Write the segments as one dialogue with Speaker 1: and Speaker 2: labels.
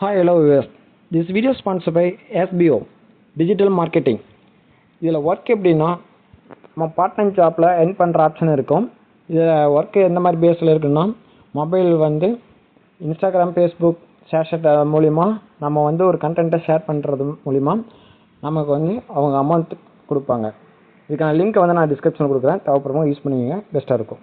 Speaker 1: Hi hello viewers. This video sponsor by SPO digital marketing இதில் work எப்படின்னா நம்ம part time ஜாப்பில் என் பண்ணுற ஆப்ஷன் இருக்கும். இதில் ஒர்க்கு எந்த மாதிரி பேஸில் இருக்குன்னா மொபைல் வந்து இன்ஸ்டாகிராம் ஃபேஸ்புக் ஷேர்ஷட் மூலிமா நம்ம வந்து ஒரு கண்டென்ட்டை ஷேர் பண்ணுறது மூலிமா நமக்கு வந்து அவங்க அமௌண்ட் கொடுப்பாங்க. இதுக்கான லிங்க்கை வந்து நான் டிஸ்கிரிப்ஷனில் கொடுக்குறேன். தேவைப்படுறவங்க யூஸ் பண்ணுவீங்க பெஸ்ட்டாக இருக்கும்.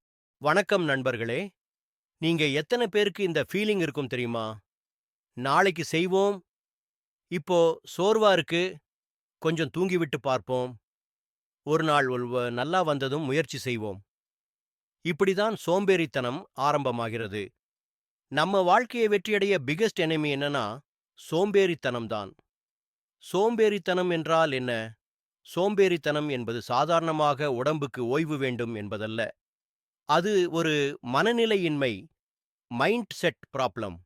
Speaker 2: வணக்கம் நண்பர்களே. நீங்க எத்தனை பேருக்கு இந்த ஃபீலிங் இருக்கும் தெரியுமா? நாளைக்கு செய்வோம். இப்போ சோர்வா இருக்கு. கொஞ்சம் தூங்கிவிட்டு பார்ப்போம். ஒரு நாள் நல்லா வந்ததும் முயற்சி செய்வோம். இப்படிதான் சோம்பேறித்தனம் ஆரம்பமாகிறது. நம்ம வாழ்க்கையை வெற்றியடைய பிகெஸ்ட் enemy என்னன்னா சோம்பேறித்தனம்தான் சோம்பேறித்தனம் என்றால் என்ன? சோம்பேறித்தனம் என்பது சாதாரணமாக உடம்புக்கு ஓய்வு வேண்டும் என்பதல்ல. அது ஒரு மனநிலையின்மை மைண்ட் செட் ப்ராப்ளம்.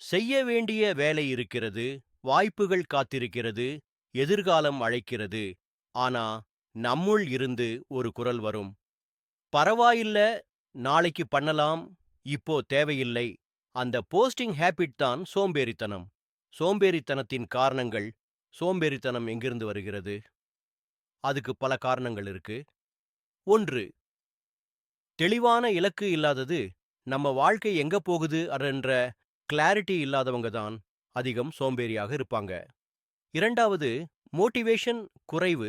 Speaker 2: செய்ய வேண்டிய வேலை இருக்கிறது வாய்ப்புகள் காத்திருக்கிறது எதிர்காலம் அழைக்கிறது. ஆனா நம்முள் இருந்து ஒரு குரல் வரும். பரவாயில்ல நாளைக்கு பண்ணலாம் இப்போ தேவையில்லை. அந்த போஸ்டிங் ஹேபிட் தான் சோம்பேறித்தனம். சோம்பேறித்தனத்தின் காரணங்கள் சோம்பேறித்தனம் எங்கிருந்து வருகிறது? அதுக்கு பல காரணங்கள் இருக்கு. ஒன்று தெளிவான இலக்கு இல்லாதது நம்ம வாழ்க்கை எங்க போகுது என்ற கிளாரிட்டி இல்லாதவங்க தான் அதிகம் சோம்பேறியாக இருப்பாங்க. இரண்டாவது மோட்டிவேஷன் குறைவு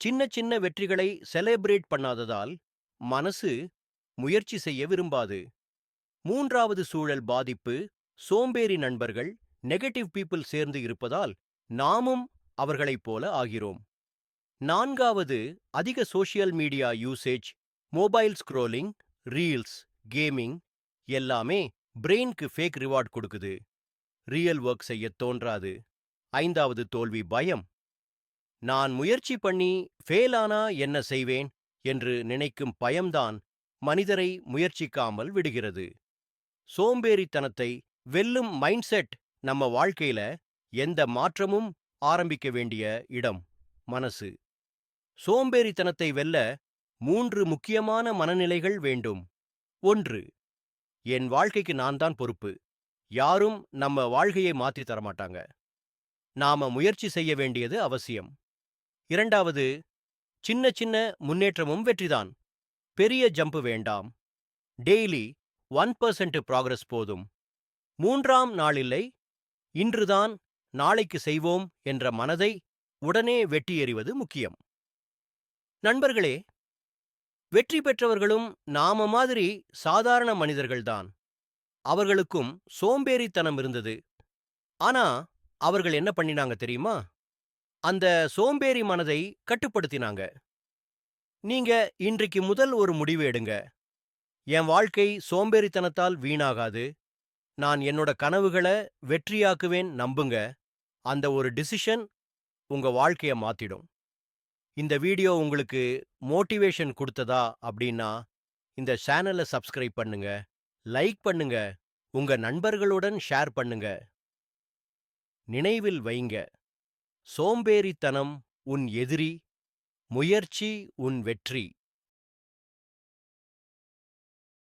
Speaker 2: சின்ன சின்ன வெற்றிகளை செலிப்ரேட் பண்ணாததால் மனசு முயற்சி செய்ய விரும்பாது. மூன்றாவது சூழல் பாதிப்பு சோம்பேறி நண்பர்கள் நெகட்டிவ் பீப்புள் சேர்ந்து இருப்பதால் நாமும் அவர்களைப் போல ஆகிறோம். நான்காவது அதிக social media usage mobile scrolling reels gaming எல்லாமே பிரெயின்க்கு ஃபேக் ரிவார்ட் கொடுக்குது. ரியல் ஒர்க் செய்ய தோன்றாது. ஐந்தாவது தோல்வி பயம். நான் முயற்சி பண்ணி ஃபெயிலானா என்ன செய்வேன் என்று நினைக்கும் பயம்தான் மனிதரை முயற்சிக்காமல் விடுகிறது. சோம்பேறித்தனத்தை வெல்லும் மைண்ட்செட் நம்ம வாழ்க்கையில எந்த மாற்றமும் ஆரம்பிக்க வேண்டிய இடம் மனசு. சோம்பேறித்தனத்தை வெல்ல மூன்று முக்கியமான மனநிலைகள் வேண்டும். ஒன்று என் வாழ்க்கைக்கு நான் தான் பொறுப்பு. யாரும் நம்ம வாழ்க்கையை மாற்றி தரமாட்டாங்க. நாம முயற்சி செய்ய வேண்டியது அவசியம். இரண்டாவது சின்ன சின்ன முன்னேற்றமும் வெற்றிதான். பெரிய ஜம்ப் வேண்டாம். டெய்லி ஒன் பர்சன்ட் ப்ராக்ரஸ் போதும். மூன்றாம் நாளில்லை இன்றுதான் நாளைக்கு செய்வோம் என்ற மனதை உடனே வெட்டி எறிவது முக்கியம். நண்பர்களே வெற்றி பெற்றவர்களும் நாம மாதிரி சாதாரண மனிதர்கள்தான். அவர்களுக்கும் சோம்பேறித்தனம் இருந்தது. ஆனா அவர்கள் என்ன பண்ணினாங்க தெரியுமா? அந்த சோம்பேறி மனதை கட்டுப்படுத்தினாங்க. நீங்க இன்றைக்கு முதல் ஒரு முடிவு எடுங்க. என் வாழ்க்கை சோம்பேறித்தனத்தால் வீணாகாது. நான் என்னோட கனவுகளை வெற்றியாக்குவேன் நம்புங்க. அந்த ஒரு டிசிஷன் உங்க வாழ்க்கைய மாத்திடும். இந்த வீடியோ உங்களுக்கு மோட்டிவேஷன் கொடுத்ததா அப்படின்னா இந்த சேனலை சப்ஸ்கிரைப் பண்ணுங்க லைக் பண்ணுங்க உங்க நண்பர்களுடன் ஷேர் பண்ணுங்க. நினைவில் வைங்க. சோம்பேறித்தனம் உன் எதிரி முயற்சி உன் வெற்றி.